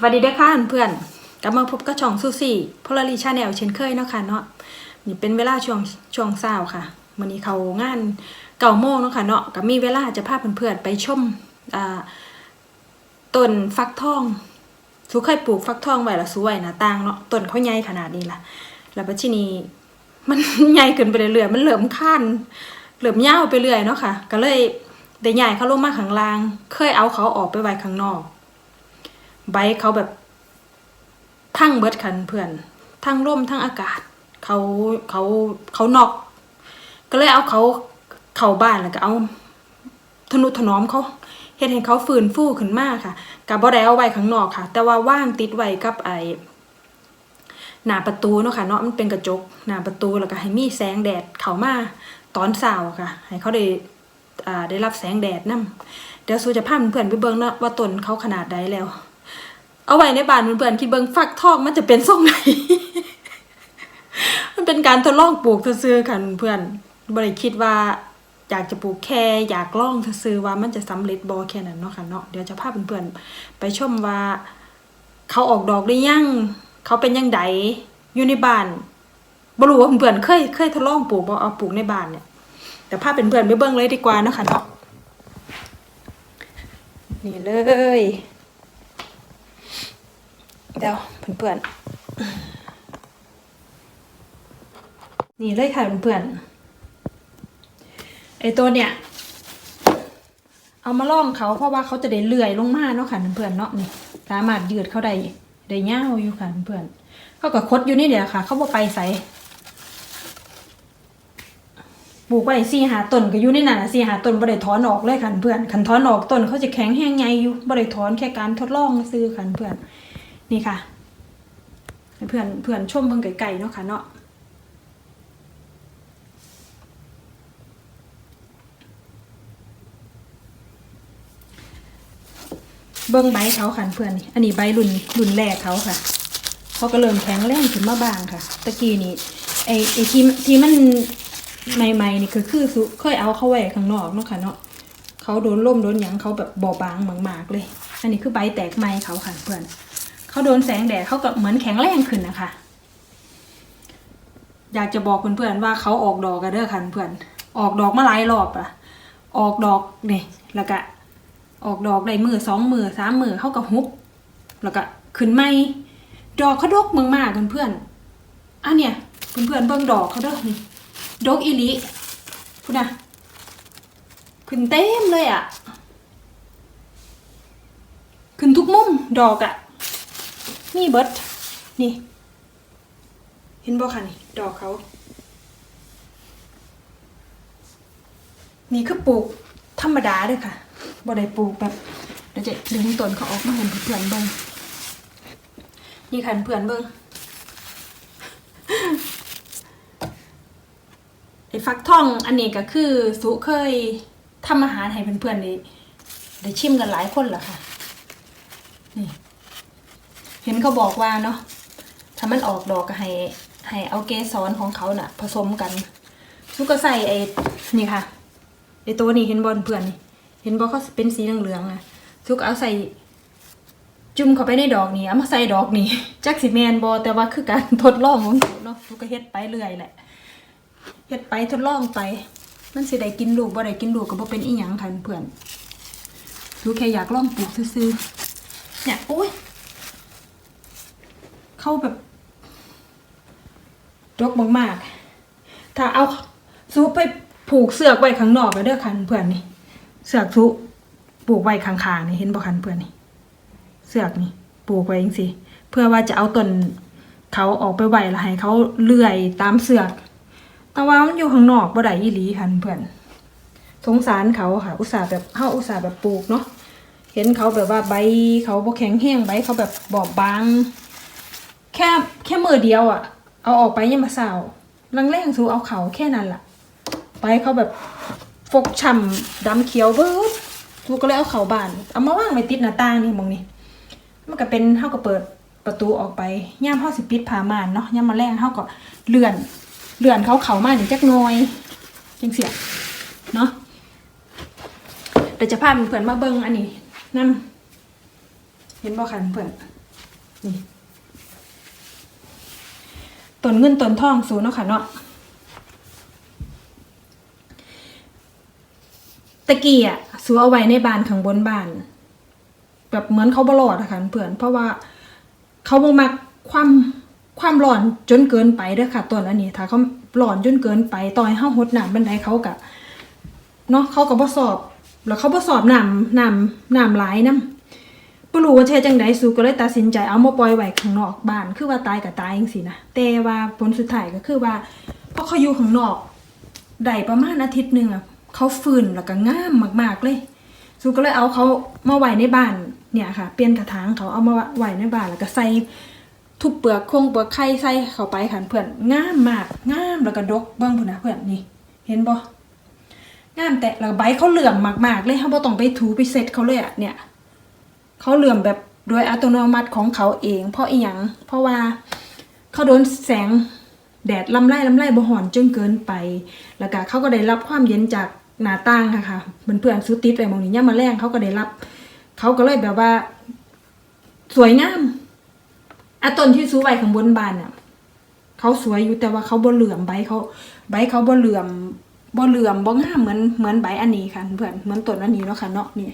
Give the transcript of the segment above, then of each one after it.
สวัสดีด้อค่ะเพื่อนกลับมาพบกับช่องซูซี่พลารีชาแนลเช่นเคยเนาะค่ะเนาะนี่เป็นเวลาช่วงช่วงเช้าค่ะวันนี้เขางานเก่าโมงเนาะค่ะเนาะก็มีเวลาจะพาเพื่อนๆไปชมต้นฟักทองสูเคยปลูกฟักทองไว้ละสวยหนะต่างเนาะต้นเขาใหญ่ขนาดนี้ล่ะ แล้วปัจจุบันนี้มันใหญ่ขึ้นไปเรื่อยๆมันเหลื่อมขั้นเหลื่อมยาวไปเรื่อยเนาะค่ะ ก็เลยได้ใหญ่เขาลงมาข้างล่าง เคยเอาเขาออกไปไว้ข้างนอก ใบเขาแบบทั้งเบิดคันเพื่อนทั้งร่มทั้งอากาศ เขาเขาเขานอก ก็เลยเอาเขาเข้าบ้านแล้วก็เอาทนุถนอมเขาเฮ็ดให้เขาฟื้นฟูขึ้นมากค่ะกับบ่ได้เอาไว้ข้างนอกค่ะ แต่ว่าว่างติดไว้กับไอ้หน้าประตูเนาะค่ะเนาะมันเป็นกระจกหน้าประตูแล้วก็ให้มีแสงแดดเข้ามาตอนเช้าค่ะ ให้เขาได้อ่าได้รับแสงแดดนํเดี๋ยวสูจะพาเพื่อนไปเบิ่งเนาะว่าต้นเขาขนาดใดแล้ว เอาไว้ในบ้านเพื่อนๆคิดเบิงฟักทองมันจะเป็นทรงไหนมันเป็นการทดลองปลูกซื่อๆค่ะเพื่อนบ่ได้คิดว่าอยากจะปลูกแค่อยากลองซื่อว่ามันจะสำเร็จบ่แค่นั้นเนาะค่ะเนาะเดี๋ยวจะพาเพื่อนๆไปชมว่า เขาออกดอกหรือยัง เขาเป็นยังไงอยู่ในบ้านบรู้ว่าเพื่อนๆเคยเคยทดลองปลูกบ่เอาปลูกในบ้านเนี่ยแต่พาเพื่อนๆไปเบิ่งเลยดีกว่าเนาะค่ะเนาะนี่เลย เดี๋ยวเพื่อนๆนี่เลยค่ะเพื่อนๆไอตัวเนี่ย เอามาล่องเขาเพราะว่าเขาจะได้เลื่อยลงมาเนาะค่ะเพื่อนๆเนาะนี่สามารถยืดเขาได้ได้ยาอยู่ค่ะเพื่อนๆเขาก็คดอยู่นี่เดียวค่ะ เขาบ่ไปใส่ปลูกไว้สี่หาต้นก็อยู่ในนั้นสี่หาต้นบ่ได้ถอนออกเลยค่ะเพื่อนคันถอนออกต้นเขาจะแข็งแห้งใหญ่อยู่บ่ได้ถอนแค่การทดลองซื้อค่ะเพื่อน นี่ค่ะเพื่อนเพื่อนชมเบิ่งไก่ๆเนาะค่ะเนาะเบิ่งใบเขาค่ะเพื่อนนี่อันนี้ใบรุ่นรุ่นแรกเขาค่ะเขาก็เริ่มแข็งแรงขึ้นมาบ้างค่ะ ตะกี้นี่ไอไอที่ที่มันใหม่ๆนี่คือคือสุเคยเอาเข้าไว้ข้างนอกเนาะค่ะเนาะเขาโดนล่มโดนหยังเขาแบบบอบบางมากๆเลย อันนี้คือใบแตกใหม่เขาค่ะเพื่อน เขาโดนแสงแดดเขาก็เหมือนแข็งแรงขึ้นนะคะ อยากจะบอกเพื่อนๆว่าเขาออกดอกกันเด้อค่ะเพื่อนออกดอกมาหลายรอบอะออกดอกนี่แล้วก็ออกดอกได้มือสองมือสามมือเขาก็ฮุบแล้วก็ขึ้นไม่ดอกเขาดกมึงมากเพื่อนๆอันเนี้ยเพื่อนๆเบิ่งดอกเขาเด้อนี่ดกอีหลิพูดนะขึ้นเต็มเลยอะขึ้นทุกมุมดอกอะ นี่เบิดนี่ เห็นบ่คะนี่ ดอกเขา นี่คือปลูกธรรมดาเด้วยค่ะบ่ได้ปลูกแบบเดี๋ยวจะดึงต้นเขาออกมาให้เพื่อนเบิ่งนี่ค่ะเพื่อนเบิ่งไอ้ฟักทองอันนี้ก็คือสุเคยทำอาหารให้เพื่อนๆได้ได้ชิมกันหลายคนแล้วค่ะ นี่ ห็นเขาบอกว่าเนาะถ้ามันออกดอกก็ให้ให้เอาเกสรของเขาน่ะ ผสมกันลูกก็ใส่ไอ้นี่ค่ะไอ้ตัวนี้เห็นบอลเพื่อนนี่เห็นบอเขาเป็นสีเหลืองๆนะทุกเอาใส่จุ่มเข้าไปในดอกนี้เอามาใส่ดอกนี้จักสิแมนบอแต่ว่าคือการทดลองของเขาเนาะทุกก็เฮ็ดไปเรื่อยแหละเฮ็ดไปทดลองไป มันสิได้กินลูกบ่ได้กินลูกก็บ่เป็นอีหยังค่ะเพื่อนทุกแค่อยากลองปลูกซื่อๆเนี่ยโอ้ย เข้าแบบรกมากๆ ถ้าเอาซูไปผูกเสือกไว้ข้างนอกก็เด้อคันเพื่อนนี่ เสือกซูปลูกไว้ข้างๆนี่เห็นบ่คันเพื่อนนี่ เสือกนี่ปลูกไว้จังซี่เพื่อว่าจะเอาต้นเขาออกไปไว้ล้วให้เขาเลื่อยตามเสือก แต่ว่ามันอยู่ข้างนอกบ่ได้อีหลีคันเพื่อน สงสารเขาค่ะ อุตส่าห์แบบเฮาอุตส่าห์แบบปลูกเนาะ เห็นเขาแบบว่าใบเขาบ่แข็งแห้งใบเขาแบบบอบบาง แค่แค่มือเดียวอะ่ะ เอาออกไปยังมาสาวลังแรงสูเอาเขาแค่นั้นล่ะ ไปเขาแบบฟกช่ำดำเขียวเบิดสูก็เลยเอาเขาบาน เอามาว่างไว้ติดหน้าต่างนี่มองนี่มันก็เป็นเฮาก็เปิดประตูออกไปย่ามเฮาสิปิดผาม่านเนาะย่ามมาแรงเฮาก็เลื่อนเลื่อนเขาเขามาหนึ่งจักหน่อยจังเสียเนาะเดี๋ยวจะพาเพื่อนมาเบิ่งอันนี้นั่นเห็นบ่คันเพื่อนนี่ ตนเงินตนทองสูเนาะค่ะเนาะตะกี้อะสูเอาไว้ในบ้านข้างบนบ้าน แบบเหมือนเขาบลอดอะค่ะเพื่อนเพราะว่าเขาบ่มักความความร้อนจนเกินไปเด้อค่ะต้นอันนี้ถ้าเขาร้อนจนเกินไปตอยเฮาหดน้ำบันไดเขากะเนาะเขาก็บ่สอบ แล้วเขาบ่สอบน้ำน้ำน้ำหลายน้ำ บ่รู้ว่าเทจังไดสูก็เลยตัดสินใจเอามาปล่อยไว้ข้างนอกบ้าน คือว่าตายก็ตายจังซี่นะแต่ว่าผลสุดท้ายก็คือว่าพอเขาอยู่ข้างนอกได้ประมาณอาทิตย์หนึงอะเขาฟื้นแล้วก็งามมาก ๆเลยซูก็เลยเอาเขามาไว้ในบ้านเนี่ยค่ะ เปลี่ยนกระถางเขาเอามาไว้ในบ้านแล้วก็ใส่ทุบเปลือกคงเปลือกไข่ใส่เข้าไปค่ะเพื่อนงามมากงามแล้วก็ดกเบิ้งพุ่นนะเพื่อนนี่ เห็นบ่งามแต่แล้วใบเขาเหลื่อมมากๆเลยเขาบ่ต้องไปถูไปเซ็ตเขาเลยอะเนี่ย เขาเหลื่อมแบบโดยอัตโนมัติของเขาเอง เพราะอีหยังเพราะว่าเขาโดนแสงแดดลำไรลำไรบ่หอนจนเกินไป แล้วก็เขาก็ได้รับความเย็นจากหน้าต่างค่ะค่ะเพื่อนๆสุติดไปมองนี้ย่ามาแรงเขาก็ได้รับ เขาก็เลยแบบว่า สวยงามอะต้นที่สูไว้ข้างบนบานน่ะเขาสวยอยู่แต่ว่าเขาบ่เหลื่อมใบเขาใบเขาบ่เหลื่อมบ่เหลื่อมบ่งามเหมือนเหมือนใบอันนี้ค่ะเพื่อนเหมือนต้นอันนี้เนาะค่ะเนาะนี่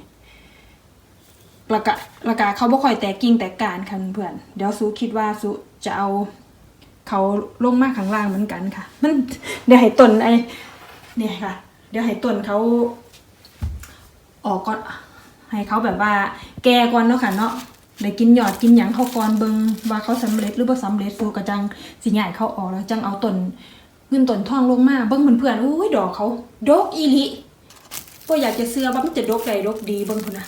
แล้วก็แล้วก็เขาบ่ค่อยแตกกิ่งแตกการค่ะเพื่อนเดี๋ยวสูคิดว่าสูจะเอาเขาลงมาข้างล่างเหมือนกันค่ะ มันเดี๋ยวให้ต้นไอ้เนี่ยค่ะ เดี๋ยวให้ต้นเขาออกก่อนให้เขาแบบว่า แก่ก่อนเนาะค่ะเนาะได้กินหยอดกินหยังเขาก่อนเบิงว่าเขาสำเร็จหรือบ่สำเร็จสูกระจังสิใหญ่เขาออกแล้วจังเอาต้นเงินต้นทองลงมาเบิ่งเพื่อนๆอุ้ยดอกเขาดกอีลิบ่อยากจะเชื่อว่ามันจะดกได้ดกดีเบิ่งพุ่นนะ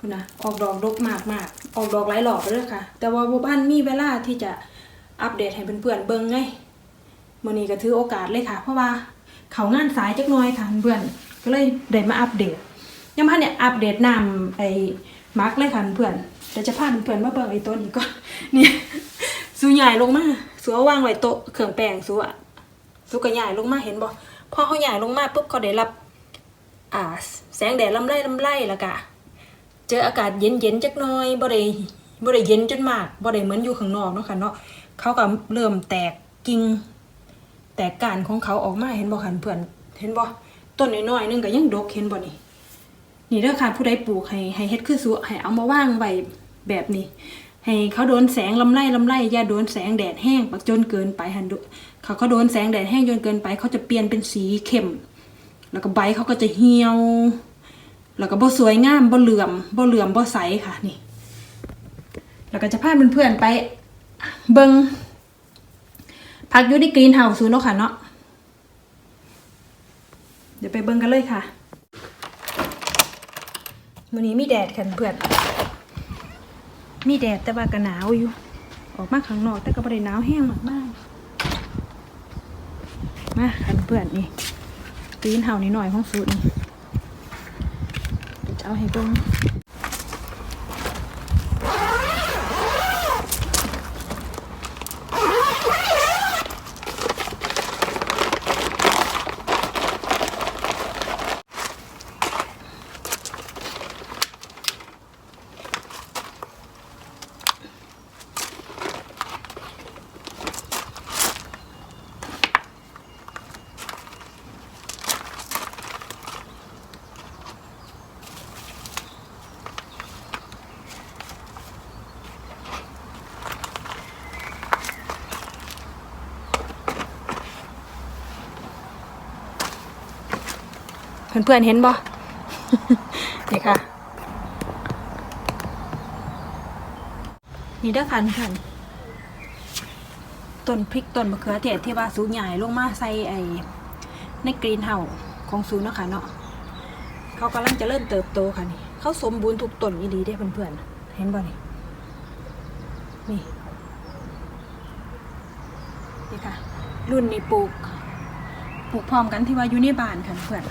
พุ่นนะออกดอกดกมากมากออกดอกหลายหลอกเลยค่ะ แต่ว่าบ่บ้านมีเวลาที่จะอัปเดตให้เพื่อนๆเบิ่งไงมื้อนี้ก็ถือโอกาสเลยค่ะ เพราะว่าเขางานสายจักน่อยค่ะเพื่อนก็เลยได้มาอัปเดตยังพันเนี่ยอัปเดตนำไอ้มาร์กเลยค่ะเพื่อนเดี๋ยวจะพาเพื่อนมาเบิ่งไอ้ต้นนี้ก่อนนี่สูใหญ่ลงมาสูเอาวางไว้โต๊ะเครื่องแป้งสูอะสูก็ใหญ่ลงมาเห็นบ่พอเขาใหญ่ลงมาปุ๊บเขาได้รับ อ่า แสงแดดลำไรลำไรแล้วก็ เจออากาศเย็นๆจักน่อยบ่ได้บ่ได้เย็นจนมากบ่ได้เหมือนอยู่ข้างนอกเนาะค่ะเนาะเขาก็เริ่มแตกกิ่งแตกการของเขาออกมาเห็นบ่คันเพื่อนเห็นบ่ต้นน้อยๆนึงก็ยังดกเห็นบ่นี่นี่เด้อค่ะผู้ใดปลูกให้ให้เฮ็ดคือสุให้เอามาวางไว้แบบนี้ ให้เขาโดนแสงลำไรลำไรอย่าโดนแสงแดดแห้งปักจนเกินไปหันดุเขาเขาโดนแสงแดดแห้งจนเกินไป เขาจะเปลี่ยนเป็นสีเข้ม แล้วก็ใบเขาก็จะเหี่ยว แล้วก็บ่สวยงามบ่เหลื่อมบ่เหลื่อมบ่ใสค่ะนี่ แล้วก็จะพาเพื่อนๆไปเบิงพักอยู่ที่กรีนเฮาส์เนาะค่ะเนาะเดี๋ยวไปเบิงกันเลยค่ะวันนี้มีแดดค่ะเพื่อน มีแดดแต่ว่าก็หนาวอยู่ ออกมาข้างนอกแต่ก็ไม่ได้หนาวแห้งมากมากๆมาค่ะเพื่อนนี่กรีนเฮาส์นี่หน่อยของสูตรนี่ เดี๋ยวจะเอาให้เบิง เพื่อนๆเห็นบ่นี่ค่ะ นี่เด้อค่ะเพื่อนต้นพริกต้นมะเขือเทศที่ว่าสูงใหญ่ลงมาใส่ไอ้ในกรีนเฮาส์ของสูนย์เนาะค่ะเนาะเขากำลังจะเริ่มเติบโตค่ะนี่เขาสมบูรณ์ทุกต้นอีดีได้อเพื่อนๆเห็นบ่นี่นี่นี่ค่ะ รุ่นนี้ปลูกปลูกพร้อมกันที่ว่าอยู่ในบ้านค่ะเพื่อน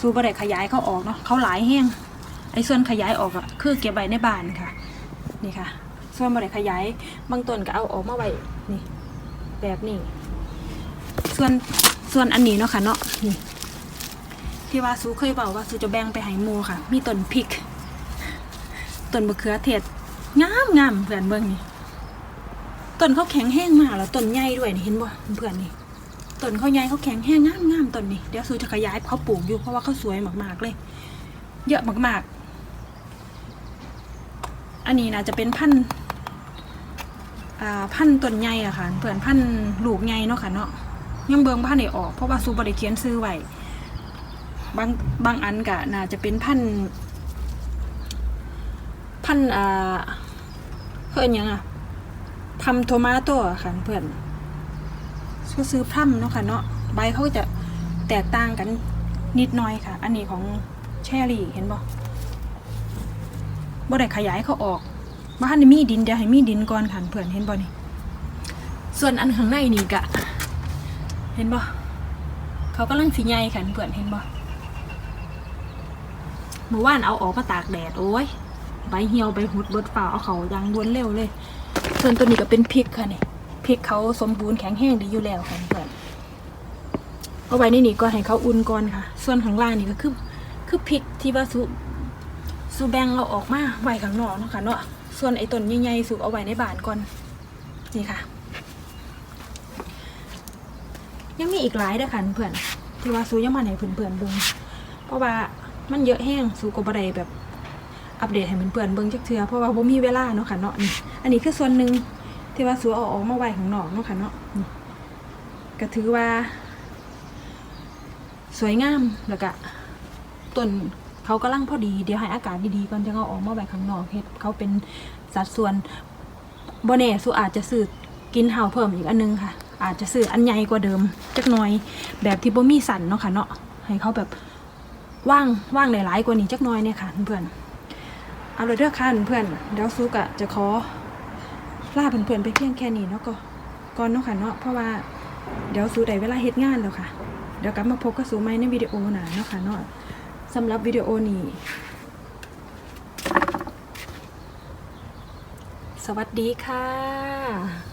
สูบได้ขยายเขาออกเนาะเขาหลายแห้งไอ้ส่วนขยายออกอะคือเก็บไว้ในบ้านค่ะ นี่ค่ะ ส่วนบริขยายบางต้นก็เอาออกมาไว้นี่ แบบนี้ ส่วนส่วนอันนี้เนาะค่ะเนาะนี่ที่ว่าสูเคยบอกว่าสูจะแบ่งไปให้หมูค่ะ มีต้นพริกต้นมะเขือเทศงามงามเพื่อนเบิ่งนี่ต้นเขาแข็งแห้งมากแล้วต้นใหญ่ด้วยเห็นบ่เพื่อนนี่ ต้นเขาใหญ่เขาแข็งแห้งงามงามต้นนี่เดี๋ยวซูจะขยายเขาปลูกอยู่เพราะว่าเขาสวยมากๆเลย เยอะมากๆ อันนี้น่าจะเป็นพันธุ์พันธุ์ต้นใหญ่อะค่ะเพื่อนพันธุ์ลูกใหญ่เนาะค่ะเนาะยังเบิ่งพันธุ์ได้ออกเพราะว่าซูบ่ได้เขียนซื้อไว้บางบางอันก็น่าจะเป็นพันธุ์พันธุ์อ่าเพิ่อนยังอะพัมโทมาโต้อะค่ะเพื่อน ก็ซื้อพรัมเนาะค่ะเนาะใบเขาก็จะแตกต่างกันนิดหน่อยค่ะ อันนี้ของแชรี่เห็นบ่บ่ได้ขยายเขาออกบ้านนี่มีดินเดี๋ยวให้มีดินก่อนค่ะเพื่อนเห็นบ่นี่ส่วนอันข้างในนี่กะ เห็นบ่เขากำลังสีใหญ่ค่ะเพื่อนเห็นบ่เมื่อวานเอาออกมาตากแดดโอ้ยใบเหี่ยวใบหุดเบิดฝ่าเอาเขายางวนเร็วเลย ส่วนตัวนี้ก็เป็นพริกค่ะนี่ พริกเขาสมบูรณ์แข็งแห้งดีอยู่แล้วค่ะเพื่อนเอาไว้ในนี่ก่อนให้เขาอุ่นก่อนค่ะ ส่วนข้างล่างนี่ก็คือ คือพริกที่ว่าสุสุแบงเอาออกมาไว้ข้างนอกเนาะค่ะเนาะ ส่วนไอ้ต้นใหญ่ๆสุเอาไว้ในบ้านก่อน นี่ค่ะ ยังมีอีกหลายด้อค่ะเพื่อน ที่ว่าซูยังมาให้เพื่อนๆเบิ่งเพราะว่ามันเยอะแห้งซูก็บ่ได้แบบอัปเดตให้เพื่อนๆเบิ่งจักเทือเพราะว่าบ่มีเวลาเนาะค่ะเนาะนี่ อันนี้คือส่วนหนึ่ง ที่ว่าซูเอาออกมาไว้ข้างนอกเนาะค่ะเนาะก็ถือว่า สวยงามแล้วก็ต้นเขากำลังพอดีเดี๋ยวให้อากาศดีๆก่อนจะเอาออกมาไว้ข้างนอกเฮ็ดเขาเป็นสัดส่วนบ่แน่ซูอาจจะซื้อกินเห่าเพิ่มอีกอันนึงค่ะ อาจจะซื้ออันใหญ่กว่าเดิมจักหน่อยแบบที่บ่มีสันเนาะค่ะเนาะให้เขาแบบว่างว่างหลายๆกว่านี้จักน่อยเนี่ยค่ะเพื่อนเอาเลยเด้อค่ะเพื่อนเดี๋ยวซูกะจะขอ ลาเพื่อนๆไปเพียงแค่นี้เนาะก็ก่อนเนาะค่ะเนาะเพราะว่าเดี๋ยวซูได้เวลาเฮ็ดงานแล้วค่ะ เดี๋ยวกลับมาพบกับซูใหม่ในวิดีโอหน้าเนาะค่ะเนาะสำหรับวิดีโอนี้ สวัสดีค่ะ